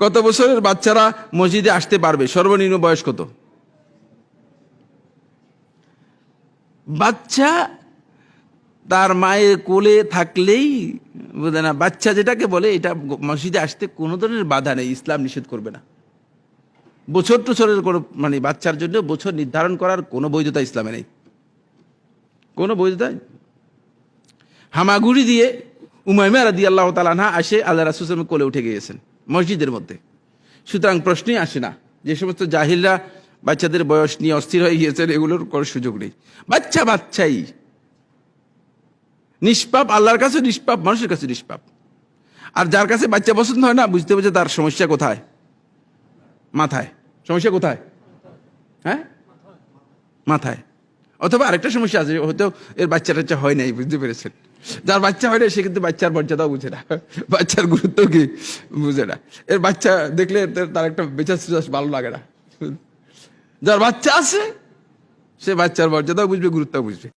কত বছরের বাচ্চারা মসজিদে আসতে পারবে? সর্বনিম্ন বয়স কত? বাচ্চা তার মায়ের কোলে থাকলেই বুঝে না। বাচ্চা যেটাকে বলে, এটা মসজিদে আসতে কোনো ধরনের বাধা নেই, ইসলাম নিষেধ করবে না। বছর টছরের কোনো মানে বাচ্চার জন্য বছর নির্ধারণ করার কোনো বৈধতা ইসলামে নেই। কোনো বৈধতা হামাগুড়ি দিয়ে উমাইমা রাদি আল্লাহ তালানহা আসে, আল্লাহ রাসুসলামের কোলে উঠে গিয়েছেন। মসজিদের মধ্যে। সুতরাং প্রশ্নই আসে না যে সমস্ত জাহিলরা বাচ্চাদের বয়স নিয়ে অস্থির হয়ে গিয়েছেন, এগুলোর কোনো সুযোগ নেই। বাচ্চা বাচ্চাই। নিষ্পাপ, আল্লাহর কাছে নিষ্পাপ, মানুষের কাছে নিষ্পাপ। আর যার কাছে বাচ্চা পছন্দ হয় না, বুঝতে যে তার সমস্যা কোথায়? মাথায়। সমস্যা কোথায়? হ্যাঁ? মাথায়। অথবা আরেকটা সমস্যা আছে, হয়তো এর বাচ্চা টাচ্চা হয় নাই, বুঝতে পেরেছেন? যার বাচ্চা হয় না সে কিন্তু বাচ্চার মর্যাদাও বুঝে না। বাচ্চার গুরুত্ব কি? বুঝে না। এর বাচ্চা দেখলে তার- একটা বেচার সুচাস ভালো লাগে না। যার বাচ্চা আছে, সে বাচ্চার মর্যাদাও বুঝবে গুরুত্ব বুঝবে।